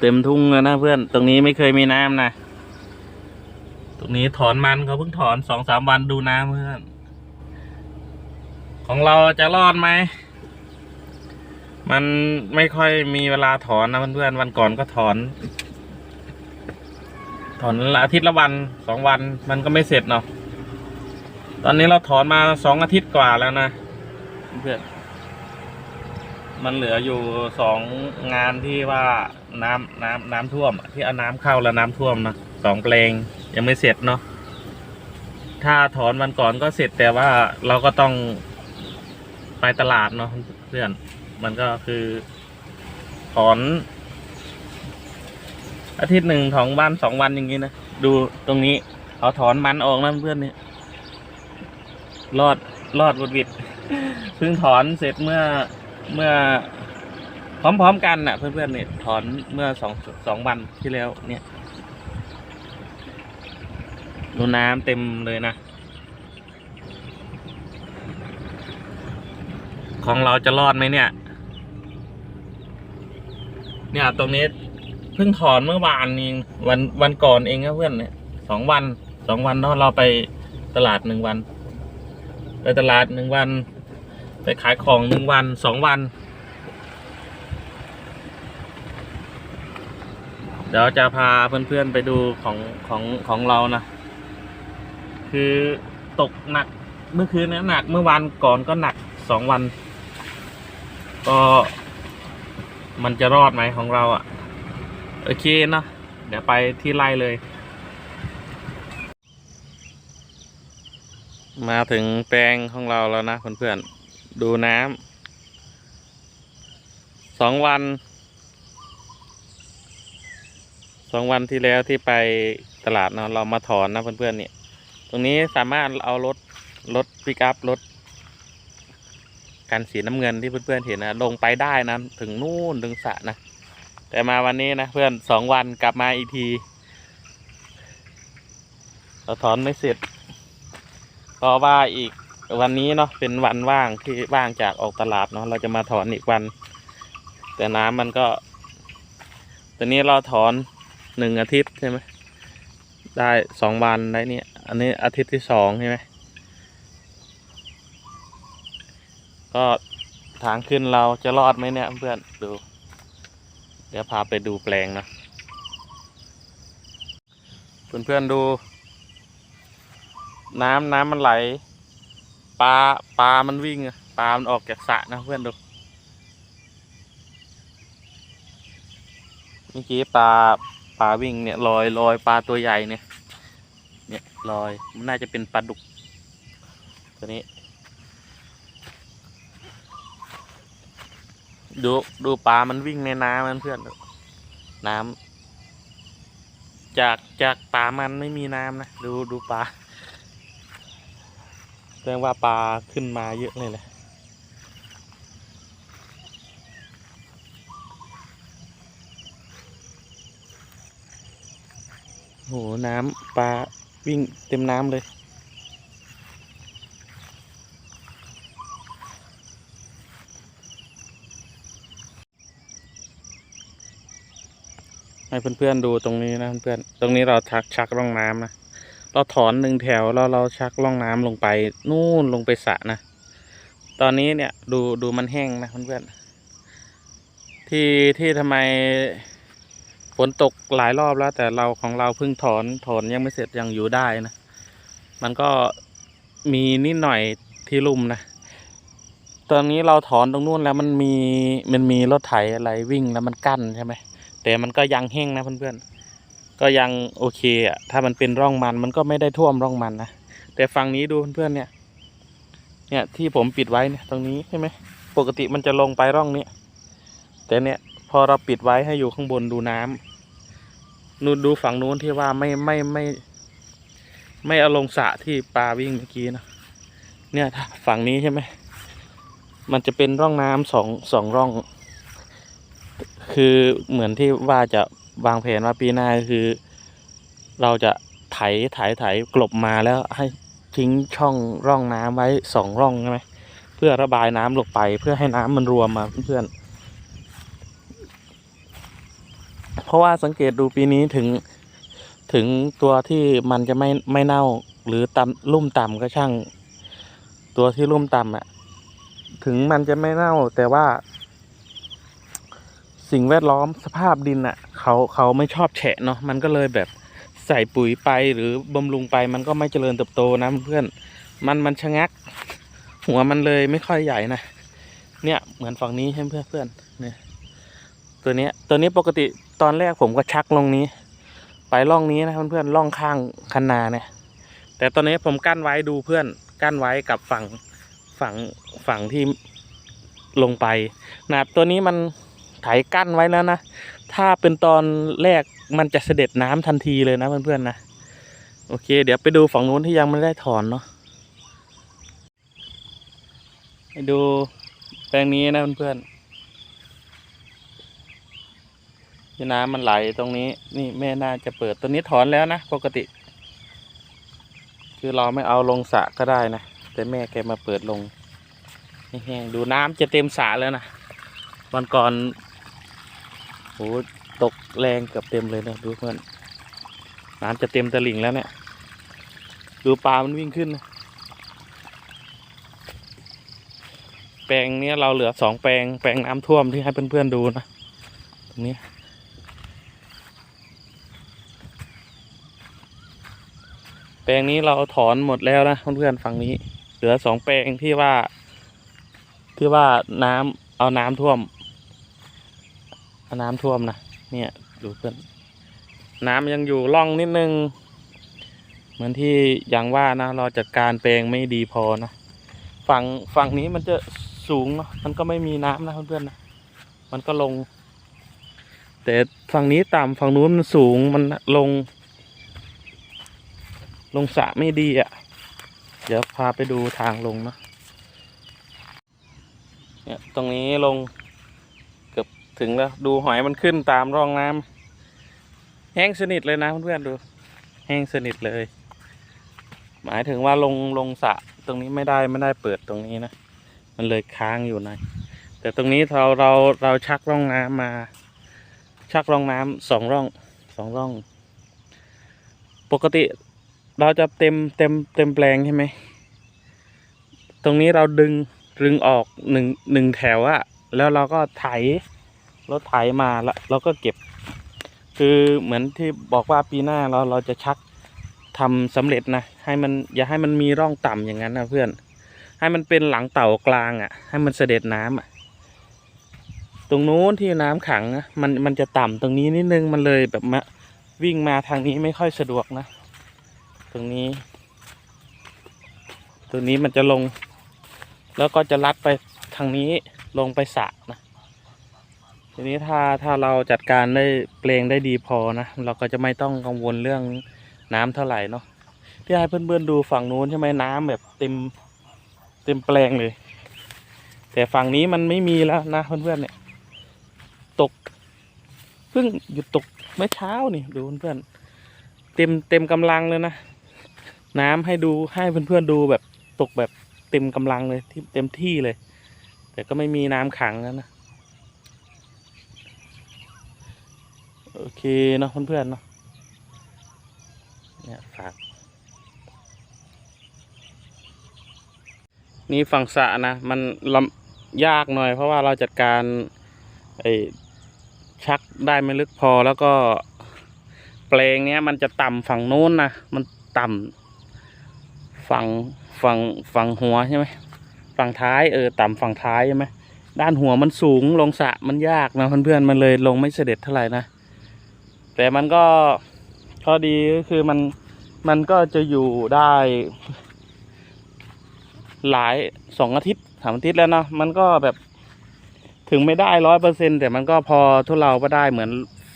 เต็มทุ่งแล้วนะเพื่อน ตรงนี้ไม่เคยมีน้ำนะ ตรงนี้ถอนมันเขาเพิ่งถอนสองสามวันดูน้ำเพื่อน ของเราจะรอดไหม มันไม่ค่อยมีเวลาถอนนะเพื่อนๆวันก่อนก็ถอน ถอนละอาทิตย์ละวันสองวันมันก็ไม่เสร็จเนาะ ตอนนี้เราถอนมาสองอาทิตย์กว่าแล้วนะเพื่อน มันเหลืออยู่สองงานที่ว่าน้ำน้ำน้ำท่วม ที่เอาน้ำเข้าแล้วน้ำท่วมนะสองแปลงยังไม่เสร็จเนาะถ้าถอนวันก่อนก็เสร็จแต่ว่าเราก็ต้องไปตลาดเนาะเพื่อน มันก็คือถอน อาทิตย์หนึ่งของวันสองวันอย่างนี้นะดูตรงนี้เอาถอนมันออกนะเพื่อนเนี่ยรอดรอดบุดวิดเพิ่งถอนเสร็จเมื่อ เมื่อพร้อมๆกันน่ะ เพื่อนๆเนี่ยถอนเมื่อสองสองวันที่แล้ว เนี่ยดูน้ำเต็มเลยนะ ของเราจะรอดไหมเนี่ย เนี่ยตรงนี้เพิ่งถอนเมื่อวานเองวันวันก่อนเองนะเพื่อนเนี่ยสองวันสองวันเนาะเราไปตลาดหนึ่งวัน ไปตลาดหนึ่งวัน ไปขายของหนึ่งวันสองวัน เดี๋ยวจะพาเพื่อนๆไปดูของของของเรานะ คือตกหนักเมื่อคืนนี้หนักเมื่อวานก่อนก็หนักสองวัน ก็มันจะรอดไหมของเราอะ่ะ โอเคเนาะเดี๋ยวไปที่ไร่เลย มาถึงแปลงของเราแล้วนะเพื่อนๆ ดูน้ำสองวันสองวันที่แล้วที่ไปตลาดเนาะเรามาถอนนะเพื่อนๆเนี่ย ตรงนี้สามารถเอารถรถปิกอัพรถกันสีน้ำเงินที่เพื่อนๆเห็นนะลงไปได้นะถึงนู่นถึงสะนะ แต่มาวันนี้นะเพื่อนสองวันกลับมาอีกทีเราถอนไม่เสร็จเพราะว่าอีก วันนี้เนาะเป็นวันว่างที่ว่างจากออกตลาดเนาะเราจะมาถอนอีกวัน แต่น้ำมันก็ตอนนี้เราถอนหนึ่งอาทิตย์ใช่ไหมได้สองวันได้เนี่ยอันนี้อาทิตย์ที่สองใช่ไหมก็ทางขึ้นเราจะรอดไหมเนี่ยเพื่อนดู เดี๋ยวพาไปดูแปลงนะเพื่อนๆดู น้ำน้ำมันไหล ปลาปลามันวิ่งปลามันออกจากสระนะเพื่อนดูเมื่อกี้ปลาปลาวิ่งเนี่ยลอยลอยปลาตัวใหญ่เนี่ยเนี่ยลอยมันน่าจะเป็นปลาดุกตัวนี้ ดูดูปลามันวิ่งในน้ำมันเพื่อนน้ำจากจากปลามันไม่มีน้ำนะ ดูดูปลา แสดงว่าปลาขึ้นมาเยอะเลยแหละโหน้ำปลาวิ่งเต็มน้ำเลยให้เพื่อนๆดูตรงนี้นะเพื่อนๆตรงนี้เราชักชักร่องน้ำนะ เราถอนหนึ่งแถวแล้วเราชักร่องน้ำลงไป นู่นลงไปสระนะ ตอนนี้เนี่ยดูดูมันแห้งนะเพื่อนๆที่ที่ทำไมฝนตกหลายรอบแล้ว แต่เราของเราเพิ่งถอนถอนยังไม่เสร็จยังอยู่ได้นะ มันก็มีนิดหน่อยที่ลุ่มนะ ตอนนี้เราถอนตรงนู้นแล้วมันมีมันมีรถไถอะไรวิ่งแล้วมันกั้นใช่ไหมแต่มันก็ยังแห้งนะเพื่อนๆ ก็ยังโอเคอะถ้ามันเป็นร่องมันมันก็ไม่ได้ท่วมร่องมันนะแต่ฝั่งนี้ดูเพื่อนๆเนี่ย เนี่ยที่ผมปิดไว้เนี่ยตรงนี้ใช่ไหมปกติมันจะลงไปร่องนี้แต่เนี่ยพอเราปิดไว้ให้อยู่ข้างบนดูน้ำนูนดูฝั่งนู้นที่ว่าไม่ไม่ไม่ ไม่เอาลงสระที่ปลาวิ่งเมื่อกี้นะเนี่ยฝั่งนี้ใช่ไหมมันจะเป็นร่องน้ำสองสองร่อง คือเหมือนที่ว่าจะ วางแผนว่าปีหน้าคือ เราจะไถไถไถกลบมาแล้วให้ทิ้งช่องร่องน้ำไว้สองร่องใช่ไหมเพื่อระบายน้ำลงไปเพื่อให้น้ำมันรวมมาเพื่อนๆเพราะว่าสังเกตดูปีนี้ถึงถึงตัวที่มันจะไม่ไม่เน่าหรือต่ำลุ่มต่ำก็ช่าง ตัวที่ลุ่มต่ำอะถึงมันจะไม่เน่าแต่ว่า สิ่งแวดล้อมสภาพดินอะเขาเขาไม่ชอบแฉะเนาะมันก็เลยแบบใส่ปุ๋ยไปหรือบำรุงไปมันก็ไม่เจริญเติบโตนะเพื่อนมันมันชะงัก หัวมันเลยไม่ค่อยใหญ่นะเนี่ยเหมือนฝั่งนี้ใช่ไหมเพื่อนเพื่อนเนี่ยตัวนี้ตัวนี้ปกติตอนแรกผมก็ชักลงนี้ ไปล่องนี้นะเพื่อนๆล่องข้างคันนาเนี่ย แต่ตอนนี้ผมกั้นไว้ดูเพื่อนกั้นไว้กับฝั่งฝั่งฝั่งที่ลงไปนะครับตัวนี้มัน ไถกั้นไว้แล้วนะ ถ้าเป็นตอนแรกมันจะเสด็จน้ำทันทีเลยนะเพื่อนๆนะ โอเค เดี๋ยวไปดูฝั่งนู้นที่ยังไม่ได้ถอนเนาะให้ดูแปลงนี้นะเพื่อนๆที่น้ำมันไหลตรงนี้ นี่แม่น่าจะเปิดตัวนี้ถอนแล้วนะปกติ คือเราไม่เอาลงสระก็ได้นะ แต่แม่แกมาเปิดลงแห้งดูน้ำจะเต็มสระแล้วนะวันก่อน หตกแรงเกือบเต็มเลยนะดูเพื่อนน้ำจะเต็มตะลิ่งแล้วเนี่ยดูปลามันวิ่งขึ้นนะแปลงเนี้ยเราเหลือสองแปลงแปลงน้ำท่วมที่ให้เพื่อนๆดูนะตรงนี้แปลงนี้เราถอนหมดแล้วนะเพื่อนๆฝั่งนี้ เหลือสองแปลงที่ว่า ที่ว่าน้ำเอาน้ำท่วม เอาน้ำท่วมนะเนี่ยดูเพื่อนน้ำยังอยู่ร่องนิดนึง เหมือนที่อย่างว่านะ เราจัดการแปลงไม่ดีพอนะฝั่งฝั่งนี้มันจะสูงเนาะมันก็ไม่มีน้ำนะเพื่อนๆนะมันก็ลง แต่ฝั่งนี้ต่ำฝั่งนู้นมันสูงมันลง ลงสระไม่ดีอะ่ะ เดี๋ยวพาไปดูทางลงเนาะเนี่ยตรงนี้ลง ถึงแล้ว ดูหอยมันขึ้นตามร่องน้ำแห้งสนิทเลยนะเพื่อนๆดู แห้งสนิทเลย หมายถึงว่าลงลงสะตรงนี้ไม่ได้ไม่ได้เปิดตรงนี้นะ มันเลยค้างอยู่ในแต่ตรงนี้เราเราเราชักร่องน้ำมา ชักร่องน้ำสองร่องสองร่อง ปกติเราจะเต็มเต็มเต็มแปลงใช่ไหมตรงนี้เราดึงดึงออกหนึ่งหนึ่งแถวอะแล้วเราก็ไถ รถไถมาแล้วเราก็เก็บ คือเหมือนที่บอกว่าปีหน้าเราเราจะชักทำสำเร็จนะให้มันอย่าให้มันมีร่องต่ำอย่างนั้นนะเพื่อน ให้มันเป็นหลังเต่ากลางอะให้มันเสด็จน้ำอะตรงนู้นที่น้ำขังมันมันจะต่ำตรงนี้นิดนึงมันเลยแบบมาวิ่งมาทางนี้ไม่ค่อยสะดวกนะ ตรงนี้ ตรงนี้มันจะลง แล้วก็จะลัดไปทางนี้ลงไปสระนะ ทีนี้ถ้าถ้าเราจัดการได้เปลงได้ดีพอนะ เราก็จะไม่ต้องกังวลเรื่องน้ำเท่าไหร่เนาะที่ให้เพื่อนๆดูฝั่งนู้นใช่ไหมน้ำแบบเต็มเต็มแปลงเลย แต่ฝั่งนี้มันไม่มีแล้วนะเพื่อนๆเนี่ย ตกเพิ่งหยุดตกเมื่อเช้านี่ดูเพื่อนๆเต็มเต็มกำลังเลยนะน้ำให้ดูให้เพื่อนๆดูแบบตกแบบเต็มกำลังเลยที่เต็มที่เลย แต่ก็ไม่มีน้ำขังแล้วนะ โอเคเนาะเพื่อนๆเนาะเนี่ยฝากนี่ฝั่งสะนะมันลำยากหน่อยเพราะว่าเราจัดการไอ้ชักได้ไม่ลึกพอแล้วก็แปลงเนี้ยมันจะต่ำฝั่งโน้นนะมันต่ำฝั่งฝั่งฝั่งหัวใช่ไหมฝั่งท้ายเออต่ำฝั่งท้ายใช่ไหมด้านหัวมันสูงลงสะมันยากนะเพื่อนๆมันเลยลงไม่เสด็จเท่าไหร่นะ แต่มันก็ข้อดีก็คือมันมันก็จะอยู่ได้ หลายสองอาทิตย์สามอาทิตย์แล้วเนาะมันก็แบบถึงไม่ได้ร้อยเปอร์เซ็นแต่มันก็พอทุเราก็ได้เหมือน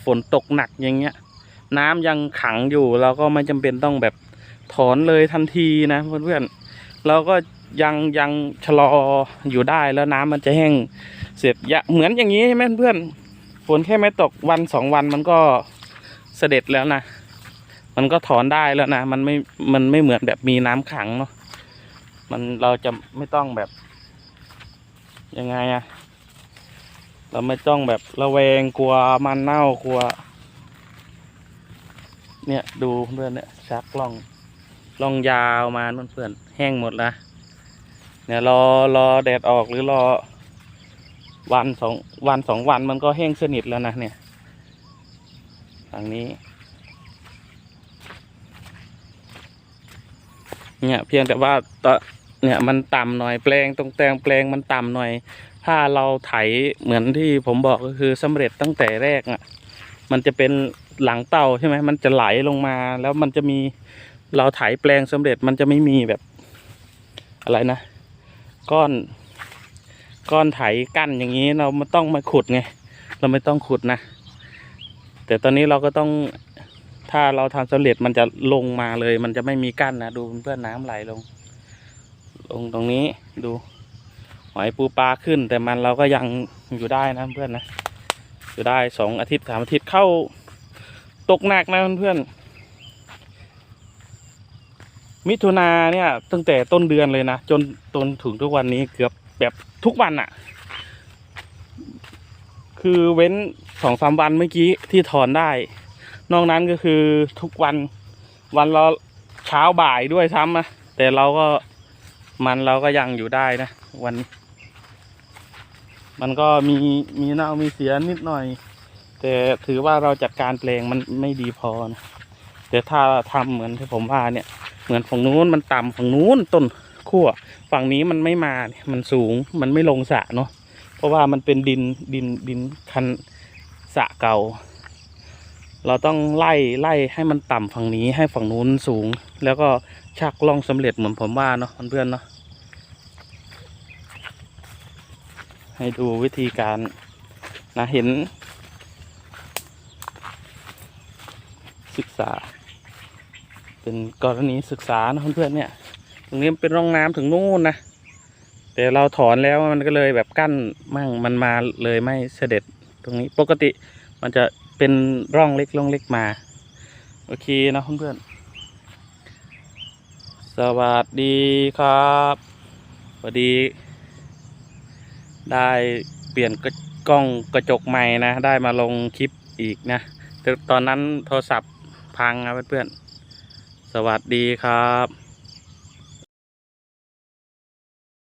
ฝนตกหนักอย่างเงี้ย น้ำยังขังอยู่เราก็ไม่จำเป็นต้องแบบถอนเลยทันทีนะเพื่อนๆเราก็ยังยังชะลออยู่ได้แล้วน้ำมันจะแห้งเสร็จยะเหมือนอย่างนี้ใช่ไหมเพื่อนฝนแค่ไม่ตกวันสองวันมันก็ เสด็จแล้วนะ มันก็ถอนได้แล้วนะ มันไม่ มันไม่เหมือนแบบมีน้ำขังเนาะ มันเราจะไม่ต้องแบบ ยังไงอะเราไม่ต้องแบบระแวงกลัวมันเน่ากลัว เนี่ยดูเพื่อนเนี่ยชักล่องล่องยาวมาเพื่อนแห้งหมดละเนี่ยรอรอแดดออกหรือรอวันสองวันสองวันมันก็แห้งสนิทแล้วนะเนี่ย ฝั่งนี้ เนี่ยเพียงแต่ว่าตอเนี่ยมันต่ำหน่อยแปลงตรงแตงแปลงมันต่ำหน่อย ถ้าเราไถเหมือนที่ผมบอกก็คือสำเร็จตั้งแต่แรกอะ มันจะเป็นหลังเต่าใช่ไหมมันจะไหลลงมาแล้วมันจะมีเราไถแปลงสำเร็จมันจะไม่มีแบบอะไรนะ ก้อน ก้อนไถกั้นอย่างนี้เราไม่ต้องมาขุดไง เราไม่ต้องขุดนะ แต่ตอนนี้เราก็ต้องถ้าเราทำสำเร็จมันจะลงมาเลย มันจะไม่มีกั้นนะดูเพื่อนน้ำไหลลง ลงตรงนี้ดูหอยปูปลาขึ้น แต่มันเราก็ยังอยู่ได้นะเพื่อนนะอยู่ได้สองอาทิตย์สามอาทิตย์เข้าตกหนักนะเพื่อนมิถุนาเนี่ยตั้งแต่ต้นเดือนเลยนะ จนจนถึงทุกวันนี้เกือบแบบทุกวันอะ คือเว้นสองสามวันเมื่อกี้ที่ถอนได้ นอกนั้นก็คือทุกวันวันเราเช้าบ่ายด้วยซ้ำนะแต่เราก็มันเราก็ยังอยู่ได้นะวันนี้ มันก็มีมีเน่ามีเสียนิดหน่อย แต่ถือว่าเราจัดการแปลงมันไม่ดีพอนะแต่ถ้าทำเหมือนที่ผมว่าเนี่ย เหมือนฝั่งนู้นมันต่ำฝั่งนู้นต้นขั้วฝั่งนี้มันไม่มาเนี่ยมันสูงมันไม่ลงสระเนาะ ราะว่ามันเป็นดินดินดินคันสะเก่า เราต้องไล่ไล่ให้มันต่ำฝั่งนี้ให้ฝั่งนู้นสูง แล้วก็ชักล่องสำเร็จเหมือนผมว่าเนาะเพื่อนๆเนาะให้ดูวิธีการนะเห็น ศึกษา เป็นกรณีศึกษานะเพื่อนๆเนี่ย ตรงนี้เป็นร่องน้ำถึงนู่นนะ แต่เราถอนแล้วมันก็เลยแบบกั้นมั่งมันมาเลยไม่เสด็จตรงนี้ปกติมันจะเป็นร่องเล็กร่องเล็กมา โอเคนะเพื่อนๆสวัสดีครับสวัสดี ได้เปลี่ยนกระกล้องกระจกใหม่นะ ได้มาลงคลิปอีกนะแต่ตอนนั้นโทรศัพท์พังนะเพื่อนๆสวัสดีครับ